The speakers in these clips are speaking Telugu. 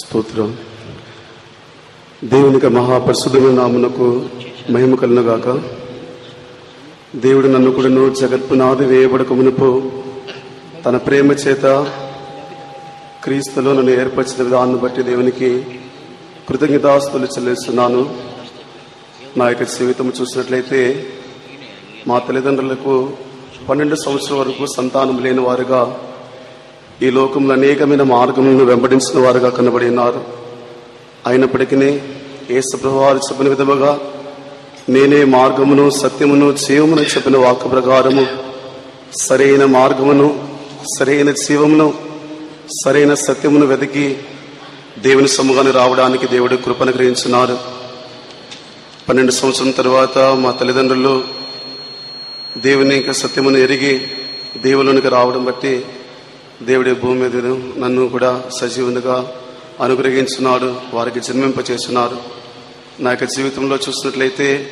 స్తోత్రం. దేవునికి మహాపరిశుద్ధమైన నామునకు మహిమ కలుగుగాక దేవుడు నన్ను కూడాను జగత్పునాది వేయబడక మునుపు తన ప్రేమ చేత క్రీస్తులో నన్ను ఏర్పరిచిన విధాన్ని బట్టి దేవునికి కృతజ్ఞతాస్తులు చెల్లిస్తున్నాను. నా యొక్క జీవితం చూసినట్లయితే మా తల్లిదండ్రులకు పన్నెండు సంవత్సరాల వరకు సంతానం లేని వారుగా ఈ లోకంలో అనేకమైన మార్గములను వెంబడించిన వారుగా కనబడి ఉన్నారు. అయినప్పటికీ ఏసుప్రభువారు చెప్పిన విధముగా నేనే మార్గమును సత్యమును జీవమును చెప్పిన వాక్య ప్రకారము సరైన మార్గమును సరైన జీవమును సరైన సత్యమును వెతికి దేవుని సమ్ముగాన్ని రావడానికి దేవుడు కృపను గ్రహించున్నారు పన్నెండు సంవత్సరం తర్వాత మా తల్లిదండ్రులు దేవుని యొక్క సత్యమును ఎరిగి దేవులోనికి రావడం బట్టి దేవుడి భూమి మీద నన్ను కూడా సజీవునిగా అనుగ్రహించున్నాడు వారికి జన్మింపచేస్తున్నారు. నా యొక్క జీవితంలో చూసినట్లయితే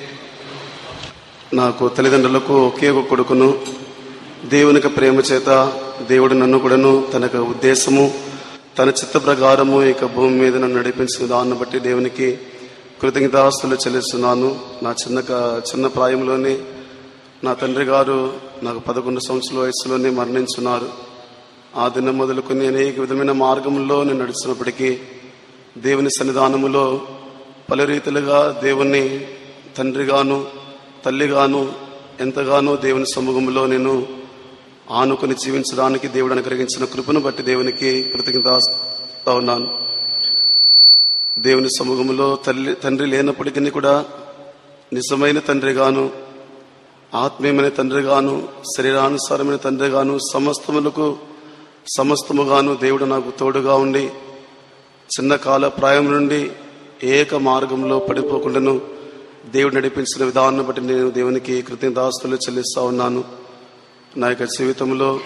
నాకు తల్లిదండ్రులకు ఒకే ఒక కొడుకును దేవునికి ప్రేమ చేత దేవుడు నన్ను కూడాను తన ఉద్దేశము తన చిత్త ప్రకారము ఇక భూమి మీద నన్ను నడిపించిన దాన్ని బట్టి దేవునికి కృతజ్ఞతాస్తులు చెల్లిస్తున్నాను. నా చిన్న చిన్న ప్రాయంలోనే నా తండ్రి గారు నాకు పదకొండు సంవత్సరాల వయసులోనే మరణించున్నారు. ఆ దినం మొదలుకొని అనేక విధమైన మార్గంలో నేను నడుస్తున్నప్పటికీ దేవుని సన్నిధానములో పలు రీతిలుగా దేవుణ్ణి తండ్రిగాను తల్లిగాను ఎంతగానో దేవుని సమూహంలో నేను ఆనుకొని జీవించడానికి దేవుడు అనుగ్రహించిన కృపను బట్టి దేవునికి కృతజ్ఞత ఉన్నాను. దేవుని సమూహంలో తల్లి తండ్రి లేనప్పటికీ కూడా నిజమైన తండ్రిగాను ఆత్మీయమైన తండ్రిగాను శరీరానుసారమైన తండ్రిగాను సమస్తములకు సమస్తముగాను దేవుడు నాకు తోడుగా ఉండి చిన్న కాల ప్రాయం నుండి ఏక మార్గంలో పడిపోకుండాను దేవుడు నడిపించిన విధానం బట్టి నేను దేవునికి కృతజ్ఞతాస్తులు చెల్లిస్తా ఉన్నాను. నా యొక్క జీవితంలో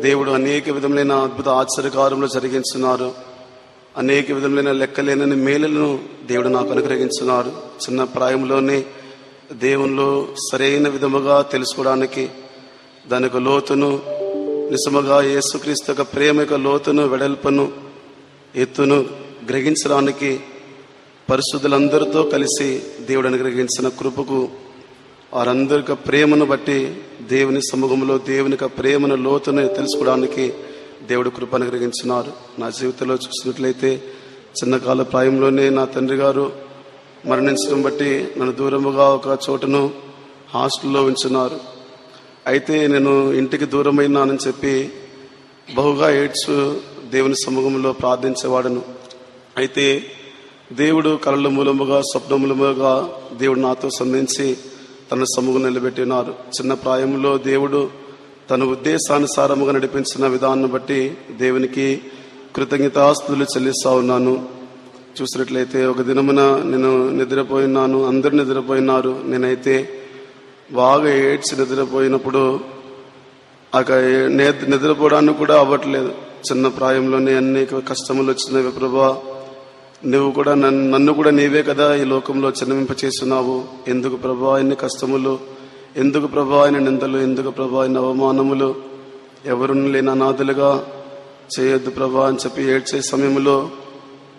దేవుడు అనేక విధములైన అద్భుత ఆశ్చర్యకారంలో జరిగించున్నారు అనేక విధములైన లెక్కలేనని మేలులను దేవుడు నాకు అనుగ్రహించున్నారు చిన్న ప్రాయంలోనే దేవునిలో సరైన విధముగా తెలుసుకోవడానికి దాని యొక్క లోతును నిజముగా యేసుక్రీస్తు యొక్క ప్రేమ యొక్క లోతును వెడల్పును ఎత్తును గ్రహించడానికి పరిశుద్ధులందరితో కలిసి దేవుడు అనుగ్రహించిన కృపకు వారందరి ప్రేమను బట్టి దేవుని సముఖంలో దేవుని యొక్క ప్రేమను లోతును తెలుసుకోవడానికి దేవుడు కృప అనుగ్రహించినారు. నా జీవితంలో చూసినట్లయితే చిన్నకాల ప్రాయంలోనే నా తండ్రి గారు మరణించడం బట్టి నన్ను దూరముగా ఒక చోటును హాస్టల్లో ఉంచున్నారు అయితే నేను ఇంటికి దూరమైనానని చెప్పి బహుగా ఏడ్స్ దేవుని సమూహంలో ప్రార్థించేవాడను. అయితే దేవుడు కళల మూలముగా స్వప్నములముగా దేవుడు నాతో సంధించి తన సమూహం నిలబెట్టినారు. చిన్న ప్రాయంలో దేవుడు తన ఉద్దేశానుసారముగా నడిపించిన విధానం బట్టి దేవునికి కృతజ్ఞతాస్తులు చెల్లిస్తా ఉన్నాను. చూసినట్లయితే ఒక దినమున నేను నిద్రపోయినాను అందరు నిద్రపోయినారు. నేనైతే బాగా ఏడ్చి నిద్రపోయినప్పుడు అక నిద్రపోవడానికి కూడా అవ్వట్లేదు. చిన్న ప్రాయంలోనే అనేక కష్టములు వచ్చినవి ప్రభా. నువ్వు కూడా నన్ను నన్ను కూడా నీవే కదా ఈ లోకంలో చిన్నవింప చేస్తున్నావు ఎందుకు ప్రభా ఎన్ని కష్టములు? ఎందుకు ప్రభా ఆయన నిందలు? ఎందుకు ప్రభా ఆయన అవమానములు? ఎవరు లేని అనాథులుగా చేయొద్దు ప్రభా అని చెప్పి ఏడ్చే సమయంలో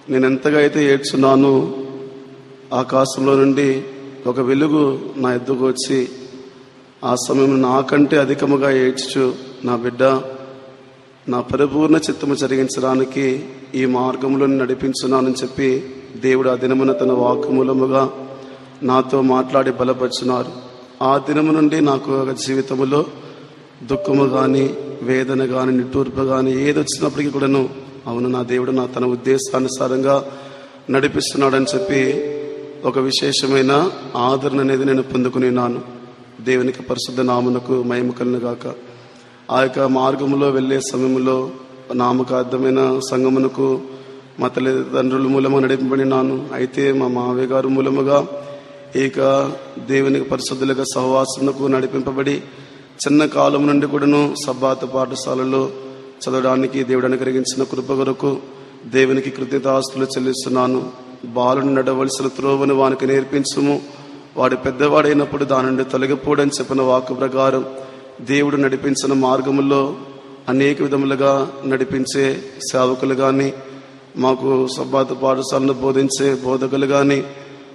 నేను ఎంతగా అయితే ఏడ్చున్నాను ఆకాశంలో నుండి ఒక వెలుగు నా ఎద్దుకు వచ్చి ఆ సమయంలో నాకంటే అధికముగా ఏడ్చు నా బిడ్డ నా పరిపూర్ణ చిత్తము జరిగించడానికి ఈ మార్గంలో నడిపించున్నానని చెప్పి దేవుడు ఆ దినమున తన వాక్యమూలముగా నాతో మాట్లాడి బలపరుచున్నారు ఆ దినము నుండి నాకు ఒక జీవితములో దుఃఖము కానీ వేదన కానీ నిట్టూర్పు కానీ ఏది వచ్చినప్పటికీ కూడాను అవును నా దేవుడు నా తన ఉద్దేశానుసారంగా నడిపిస్తున్నాడని చెప్పి ఒక విశేషమైన ఆదరణ అనేది నేను పొందుకునేనాను దేవునికి పరిశుద్ధ నామునకు మహిమ గాక ఆ యొక్క మార్గంలో వెళ్ళే సమయంలో నామకార్థమైన సంగమునకు మా తల్లిదండ్రుల మూలము నడిపబడినాను అయితే మా మావయ్య గారు మూలముగా ఇక దేవునికి పరిశుద్ధులుగా సహవాసమునకు నడిపింపబడి చిన్న కాలం నుండి కూడాను సబ్బాత పాఠశాలలో చదవడానికి దేవుడు అనుగ్రహించిన కృప కొరకు దేవునికి కృతజ్ఞతాస్తులు చెల్లిస్తున్నాను. బాలుని నడవలసిన త్రోవను వానికి నేర్పించుము. వాడు పెద్దవాడైనప్పుడు దాని నుండి తొలగిపోడని చెప్పిన వాక్కు ప్రకారం దేవుడు నడిపించిన మార్గముల్లో అనేక విధములుగా నడిపించే సేవకులు కానీ మాకు సబ్బాత పాఠశాలను బోధించే బోధకులు కానీ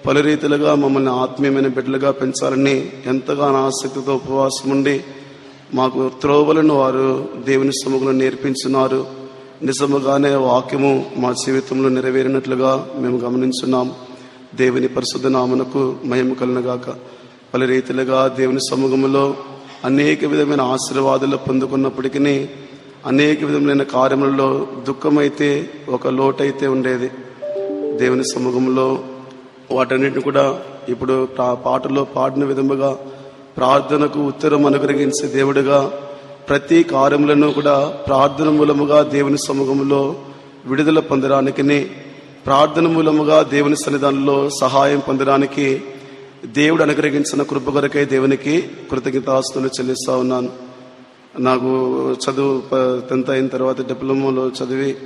పలు రీతిలుగా మమ్మల్ని ఆత్మీయమైన బిడ్డలుగా పెంచాలని ఎంతగానో ఆసక్తితో ఉపవాసం ఉండి మాకు త్రోవలను వారు దేవుని సముఖంలో నేర్పించున్నారు నిజముగానే వాక్యము మా జీవితంలో నెరవేరినట్లుగా మేము గమనించున్నాం. దేవుని పరిశుద్ధ నామనకు మహిమ కలనగాక పలు రీతిలుగా దేవుని సమూహంలో అనేక విధమైన ఆశీర్వాదాలు పొందుకున్నప్పటికీ అనేక విధములైన కార్యములలో దుఃఖమైతే ఒక లోటైతే ఉండేది. దేవుని సమూహంలో వాటన్నిటిని కూడా ఇప్పుడు పా- పాటలో పాడిన విధముగా ప్రార్థనకు ఉత్తరం అనుగ్రహించే దేవుడిగా ప్రతి కార్యములను కూడా ప్రార్థన మూలముగా దేవుని సమూహంలో విడుదల పొందడానికి ప్రార్థన మూలముగా దేవుని సన్నిధానంలో సహాయం పొందడానికి దేవుడు అనుగ్రహించిన కృప కొరకై దేవునికి కృతజ్ఞతాస్తులు చెల్లిస్తా ఉన్నాను. నాకు చదువు టెన్త్ అయిన తర్వాత డిప్లొమాలో చదివి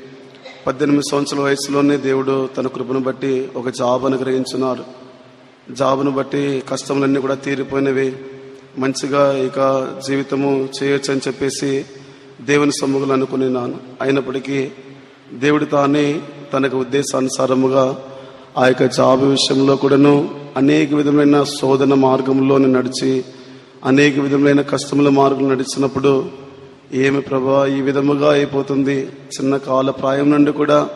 పద్దెనిమిది సంవత్సరాల వయసులోనే దేవుడు తన కృపను బట్టి ఒక జాబ్ అనుగ్రహించున్నారు. జాబ్ను బట్టి కష్టములన్నీ కూడా తీరిపోయినవి. మంచిగా ఇక జీవితము చేయొచ్చు అని చెప్పేసి దేవుని సమ్ముగులు అనుకునేనాను. అయినప్పటికీ దేవుడు తానే తనకు ఉద్దేశానుసారముగా ఆ యొక్క జాబ్ విషయంలో కూడాను అనేక విధమైన శోధన మార్గంలో నడిచి అనేక విధములైన కష్టముల మార్గం నడిచినప్పుడు ఏమి ప్రభా ఈ విధముగా అయిపోతుంది. చిన్న కాల ప్రాయం నుండి కూడా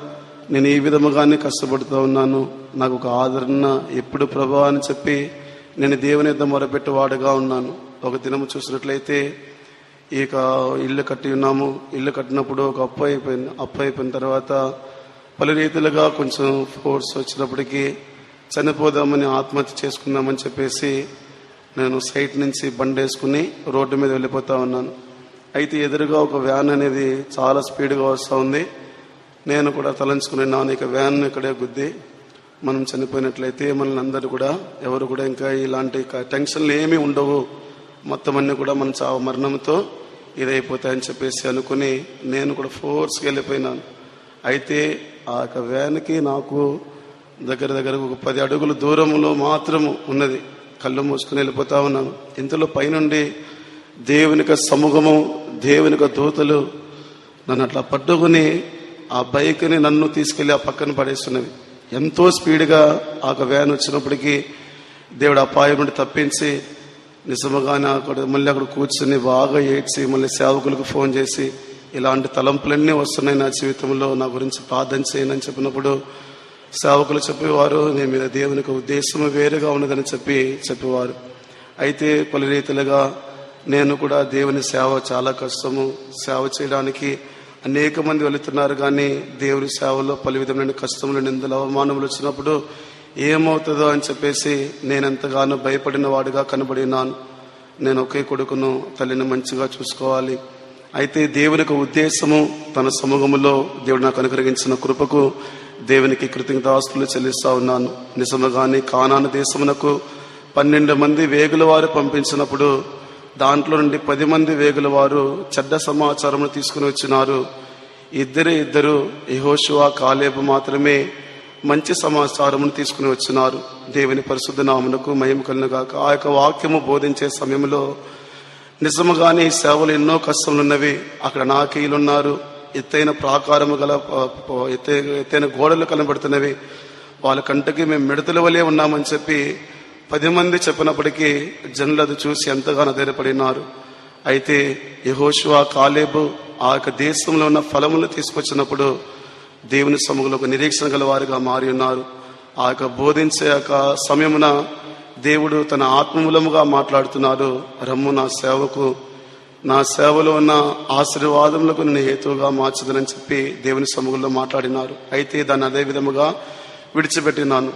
నేను ఈ విధముగానే కష్టపడుతూ ఉన్నాను. నాకు ఒక ఆదరణ ఎప్పుడు ప్రభా అని చెప్పి నేను దేవుని మొరపెట్టి మొరపెట్టేవాడుగా ఉన్నాను. ఒక దినము చూసినట్లయితే ఇక ఇల్లు కట్టి ఉన్నాము. ఇల్లు కట్టినప్పుడు ఒక అప్పు అయిపోయింది. అప్పు అయిపోయిన తర్వాత పలు రీతిలుగా కొంచెం ఫోర్స్ వచ్చినప్పటికీ చనిపోదామని ఆత్మహత్య చేసుకుందామని చెప్పేసి నేను సైట్ నుంచి బండి వేసుకుని రోడ్డు మీద వెళ్ళిపోతా ఉన్నాను. అయితే ఎదురుగా ఒక వ్యాన్ అనేది చాలా స్పీడ్గా వస్తూ ఉంది. నేను కూడా తలంచుకుని నాను ఇక వ్యాన్ ఇక్కడే గుద్ది మనం చనిపోయినట్లయితే మనల్ని అందరూ కూడా ఎవరు కూడా ఇంకా ఇలాంటి టెన్షన్లు ఏమీ ఉండవు. మొత్తం అన్ని కూడా మన చావు మరణంతో ఇదైపోతాయని చెప్పేసి అనుకుని నేను కూడా ఫోర్స్కి వెళ్ళిపోయినాను. అయితే ఆ యొక్క వ్యాన్కి నాకు దగ్గర దగ్గర ఒక పది అడుగుల దూరంలో మాత్రము ఉన్నది. కళ్ళు మూసుకుని వెళ్ళిపోతా ఉన్నాను. ఇంతలో పైనుండి దేవునిక సమూహము దేవునిక దూతలు నన్ను అట్లా పట్టుకుని ఆ బైక్ని నన్ను తీసుకెళ్ళి ఆ పక్కన పడేస్తున్నవి. ఎంతో స్పీడ్గా ఆ యొక్క వ్యాన్ వచ్చినప్పటికీ దేవుడు అపాయం నుండి తప్పించి నిజముగానే అక్కడ మళ్ళీ అక్కడ కూర్చుని బాగా ఏడ్చి మళ్ళీ సేవకులకు ఫోన్ చేసి ఇలాంటి తలంపులన్నీ వస్తున్నాయి నా జీవితంలో నా గురించి ప్రార్థన చేయనని చెప్పినప్పుడు సేవకులు చెప్పేవారు నీ మీద దేవునికి ఉద్దేశం వేరుగా ఉన్నదని చెప్పి చెప్పేవారు. అయితే పలు రీతిలుగా నేను కూడా దేవుని సేవ చాలా కష్టము. సేవ చేయడానికి అనేక మంది వెళుతున్నారు కానీ దేవుని సేవలో పలు విధమైన కష్టములు నిందలు అవమానములు వచ్చినప్పుడు ఏమవుతుందో అని చెప్పేసి నేను ఎంతగానో భయపడిన వాడిగా కనబడినాను. నేను ఒకే కొడుకును తల్లిని మంచిగా చూసుకోవాలి. అయితే దేవునికి ఉద్దేశము తన సమూహములో దేవుడు నాకు అనుగ్రహించిన కృపకు దేవునికి కృతజ్ఞతాస్తులు చెల్లిస్తా ఉన్నాను. నిజముగాని కానాను దేశమునకు పన్నెండు మంది వేగుల వారు పంపించినప్పుడు దాంట్లో నుండి పది మంది వేగుల వారు చెడ్డ సమాచారమును తీసుకుని వచ్చినారు. ఇద్దరు ఇద్దరు యహోషువా కాలేబు మాత్రమే మంచి సమాచారమును తీసుకుని వచ్చినారు. దేవుని పరిశుద్ధ నామునకు మహిమ కలుగుగాక ఆ యొక్క వాక్యము బోధించే సమయంలో నిజముగానే సేవలు ఎన్నో కష్టములున్నవి. అక్కడ నాకీలున్నారు. ఎత్తైన ప్రాకారము గల ఎత్తై- ఎత్తైన గోడలు కనబడుతున్నవి. వాళ్ళ కంటకి మేము మిడతల వలె ఉన్నామని చెప్పి పది మంది చెప్పినప్పటికీ జనులు అది చూసి ఎంతగానో ధైర్యపడినారు. అయితే యహోషువా కాలేబు ఆ యొక్క దేశంలో ఉన్న ఫలములు తీసుకొచ్చినప్పుడు దేవుని సముఖంలో ఒక నిరీక్షణ గల వారిగా మారి ఉన్నారు. ఆ యొక్క బోధించే యొక్క సమయమున దేవుడు తన ఆత్మమూలముగా మాట్లాడుతున్నారు రమ్ము నా సేవకు నా సేవలో ఉన్న ఆశీర్వాదములకు నేను హేతువుగా మార్చదనని చెప్పి దేవుని సముఖంలో మాట్లాడినారు. అయితే దాన్ని అదే విధముగా విడిచిపెట్టినాను.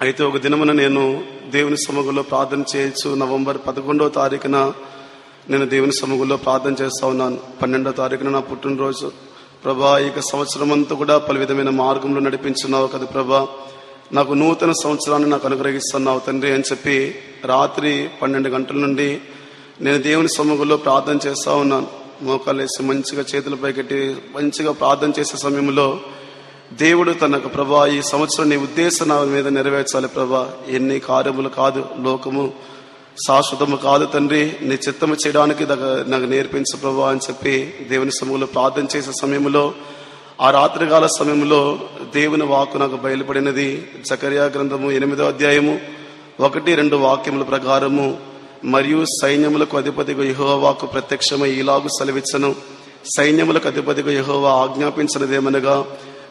అయితే ఒక దినమున నేను దేవుని సముఖంలో ప్రార్థన చేయొచ్చు నవంబర్ పదకొండవ తారీఖున నేను దేవుని సముఖంలో ప్రార్థన చేస్తా ఉన్నాను. పన్నెండో తారీఖున నా పుట్టినరోజు. ప్రభా ఇక సంవత్సరం అంతా కూడా పలు విధమైన మార్గంలో నడిపించున్నావు కదా ప్రభా. నాకు నూతన సంవత్సరాన్ని నాకు అనుగ్రహిస్తున్నావు తండ్రి అని చెప్పి రాత్రి పన్నెండు గంటల నుండి నేను దేవుని సముఖంలో ప్రార్థన చేస్తా ఉన్నాను. మోకాలు వేసి మంచిగా చేతులు పైకెట్టి మంచిగా ప్రార్థన చేసే సమయంలో దేవుడు తనకు ప్రభా ఈ సంవత్సరం నీ ఉద్దేశం నా మీద నెరవేర్చాలి ప్రభా. ఎన్ని కార్యములు కాదు లోకము శాశ్వతము కాదు తండ్రి. నీ చిత్తము చేయడానికి నాకు నేర్పించు ప్రభా అని చెప్పి దేవుని సమూహంలో ప్రార్థన చేసే సమయంలో ఆ రాత్రికాల సమయంలో దేవుని వాక్కు నాకు బయలుపడినది చకర్యా గ్రంథము ఎనిమిదో అధ్యాయము ఒకటి రెండు వాక్యముల ప్రకారము. మరియు సైన్యములకు అధిపతిగా యహోవాకు ప్రత్యక్షమై ఇలాగు సెలవిచ్చను. సైన్యములకు అధిపతిగా యహోవా ఆజ్ఞాపించినదేమనగా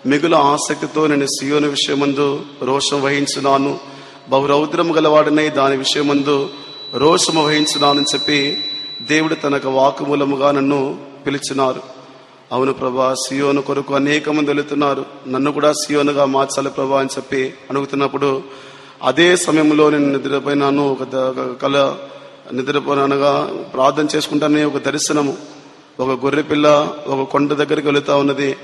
మిగుల ఆసక్తితో నేను సియోను విషయమందు రోషం వహించున్నాను. బహురౌద్రము గలవాడినై దాని విషయమందు రోషము వహించున్నానని చెప్పి దేవుడు తనకు వాకుమూలముగా నన్ను పిలిచినారు. అవును ప్రభా సియోను కొరకు అనేక మంది వెళుతున్నారు. నన్ను కూడా సియోనుగా మార్చాలి ప్రభా అని చెప్పి అడుగుతున్నప్పుడు అదే సమయంలో నేను నిద్రపోయినాను. ఒక ఒక కళ నిద్రపోనగా ప్రార్థన చేసుకుంటానే ఒక దర్శనము. ఒక గొర్రె పిల్ల ఒక కొండ దగ్గరికి వెళుతా ఉన్నది.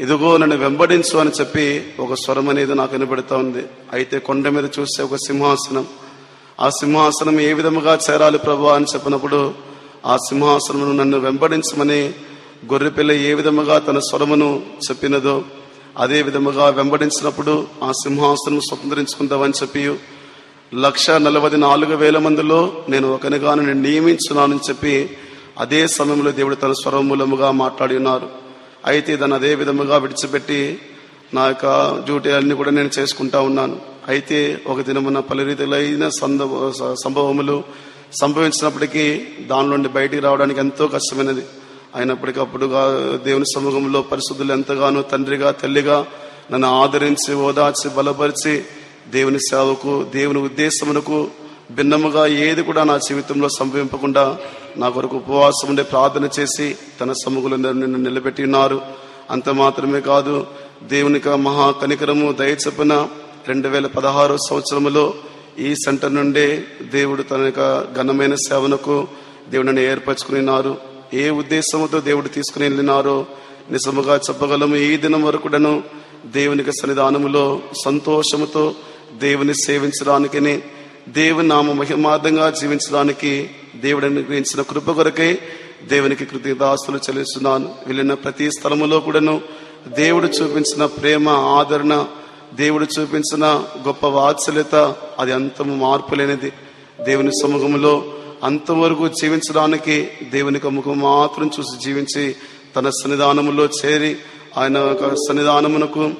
ఇదిగో నన్ను వెంబడించు అని చెప్పి ఒక స్వరం అనేది నాకు వినబడుతా ఉంది. అయితే కొండ మీద చూస్తే ఒక సింహాసనం. ఆ సింహాసనం ఏ విధముగా చేరాలి ప్రభా అని చెప్పినప్పుడు ఆ సింహాసనమును నన్ను వెంబడించమని గొర్రెపిల్ల ఏ విధముగా తన స్వరమును చెప్పినదో అదే విధముగా వెంబడించినప్పుడు ఆ సింహాసనం స్వతంత్రించుకుందామని చెప్పి లక్ష నలభై నాలుగు వేల మందిలో నేను ఒకనిగా నేను నియమించున్నానని చెప్పి అదే సమయంలో దేవుడు తన స్వరం మూలముగా మాట్లాడి ఉన్నారు అయితే దాన్ని అదే విధముగా విడిచిపెట్టి నా యొక్క డ్యూటీ అన్ని కూడా నేను చేసుకుంటా ఉన్నాను. అయితే ఒక దినమున పలు రీతులైన సంద- సంభవములు సంభవించినప్పటికీ దాని నుండి బయటికి రావడానికి ఎంతో కష్టమైనది. అయినప్పటికప్పుడుగా దేవుని సమూహంలో పరిశుద్ధులు ఎంతగానో తండ్రిగా తల్లిగా నన్ను ఆదరించి ఓదార్చి బలపరిచి దేవుని సేవకు దేవుని ఉద్దేశమునకు భిన్నముగా ఏది కూడా నా జీవితంలో సంభవింపకుండా నా కొరకు ఉపవాసం ఉండే ప్రార్థన చేసి తన సముఖులు నిన్ను నిలబెట్టి ఉన్నారు. అంత మాత్రమే కాదు దేవునికి మహా కనికరము దయచొప్పున రెండు వేల పదహారు సంవత్సరములో ఈ సెంటర్ నుండే దేవుడు తన యొక్క ఘనమైన సేవనకు దేవుడిని నన్ను ఏర్పరచుకుని ఉన్నారు. ఏ ఉద్దేశంతో దేవుడు తీసుకుని వెళ్ళినారో నిజముగా చెప్పగలము. ఈ దినం వరకుడను దేవునికి సన్నిధానములో సంతోషముతో దేవుని సేవించడానికిని దేవుని నామ మహిమార్థంగా జీవించడానికి దేవుడు అనుగ్రహించిన కృప కొరకై దేవునికి కృతజ్ఞతాస్తులు చెల్లిస్తున్నాను. వెళ్ళిన ప్రతి స్థలములో కూడాను దేవుడు చూపించిన ప్రేమ ఆదరణ దేవుడు చూపించిన గొప్ప వాత్సల్యత అది అంతము మార్పు లేనిది. దేవుని సముఖంలో అంతవరకు జీవించడానికి దేవుని ముఖం మాత్రం చూసి జీవించి తన సన్నిధానములో చేరి ఆయన యొక్క సన్నిధానమునకు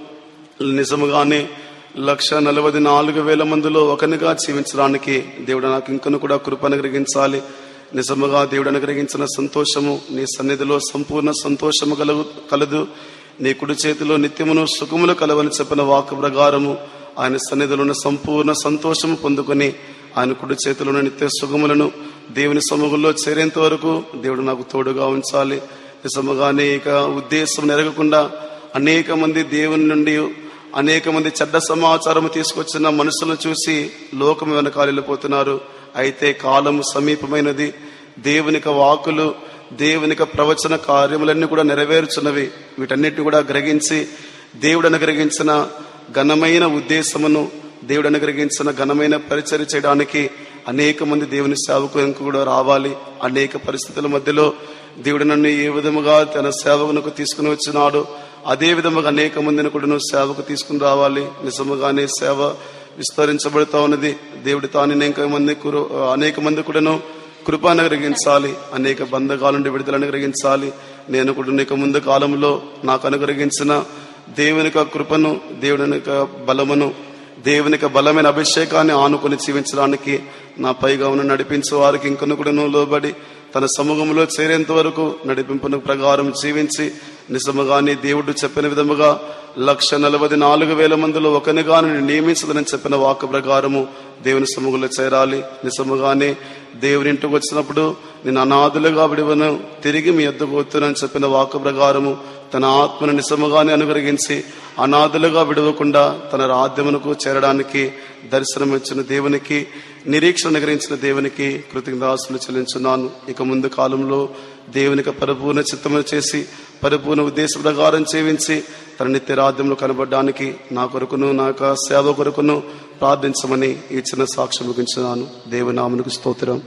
నిజముగానే లక్ష నలభై నాలుగు వేల మందిలో ఒకనిగా జీవించడానికి దేవుడు నాకు ఇంకను కూడా కృప అనుగ్రహించాలి. నిజముగా దేవుడు అనుగ్రహించిన సంతోషము నీ సన్నిధిలో సంపూర్ణ సంతోషము కలుగు కలదు. నీ కుడి చేతిలో నిత్యమును సుఖములు కలవని చెప్పిన వాక్కు ప్రకారము ఆయన సన్నిధిలో ఉన్న సంపూర్ణ సంతోషము పొందుకొని ఆయన కుడి చేతిలోని నిత్య సుఖములను దేవుని సమూహంలో చేరేంత వరకు దేవుడు నాకు తోడుగా ఉంచాలి. నిజముగా అనేక ఉద్దేశం నెరగకుండా అనేక మంది దేవుని నుండి అనేక మంది చెడ్డ సమాచారం తీసుకొచ్చిన మనుషులను చూసి లోకం వెనకాల వెళ్ళిపోతున్నారు అయితే కాలము సమీపమైనది. దేవునిక వాకులు దేవునిక ప్రవచన కార్యములన్నీ కూడా నెరవేర్చున్నవి. వీటన్నిటిని కూడా గ్రహించి దేవుడు అనుగ్రహించిన ఘనమైన ఉద్దేశమును దేవుడు అనుగ్రహించిన ఘనమైన పరిచయం చేయడానికి అనేక మంది దేవుని సేవకు కూడా రావాలి. అనేక పరిస్థితుల మధ్యలో దేవుడు నన్ను ఏ విధముగా తన సేవకునకు తీసుకుని వచ్చినాడు అదే విధముగా అనేక మందిని కూడా సేవకు తీసుకుని రావాలి. నిజముగానే సేవ విస్తరించబడుతా ఉన్నది. దేవుడు తాను అనేక మంది కురు- అనేక మంది కూడాను కృప అనుగ్రహించాలి. అనేక బంధకాల నుండి విడుదల అనుగ్రహించాలి. నేను కూడా నీకు ముందు కాలంలో నాకు అనుగ్రహించిన దేవుని యొక్క కృపను దేవుని యొక్క బలమును దేవునికి బలమైన అభిషేకాన్ని ఆనుకొని జీవించడానికి నా పైగా ఉన్న నడిపించే వారికి ఇంకొన కూడా లోబడి తన సమూహంలో చేరేంత వరకు నడిపింపును ప్రకారం జీవించి నిజముగానే దేవుడు చెప్పిన విధముగా లక్ష నలభై నాలుగు వేల మందిలో ఒకనిగా నియమించదని చెప్పిన వాక్య ప్రకారము దేవుని సమూహంలో చేరాలి. నిజముగానే దేవుని ఇంటికి వచ్చినప్పుడు నేను అనాథులుగా విడివను తిరిగి మీ ఎద్దుకు వస్తున్నానని చెప్పిన వాక్య ప్రకారము తన ఆత్మను నిజముగానే అనుగ్రహించి అనాథులుగా విడవకుండా తన రాధ్యమునకు చేరడానికి దర్శనం ఇచ్చిన దేవునికి నిరీక్షణ అనుగ్రహించిన దేవునికి కృతజ్ఞదాసులు చెల్లించున్నాను. ఇక ముందు కాలంలో దేవునికి పరిపూర్ణ చిత్తము చేసి పరిపూర్ణ ఉద్దేశ ప్రకారం చేవించి తన నిత్య రాధ్యములు కనబడడానికి నా కొరకును నా యొక్క సేవ కొరకును ప్రార్థించమని ఈ చిన్న సాక్ష్యం ముగించున్నాను. దేవునామునికి స్తోత్రం.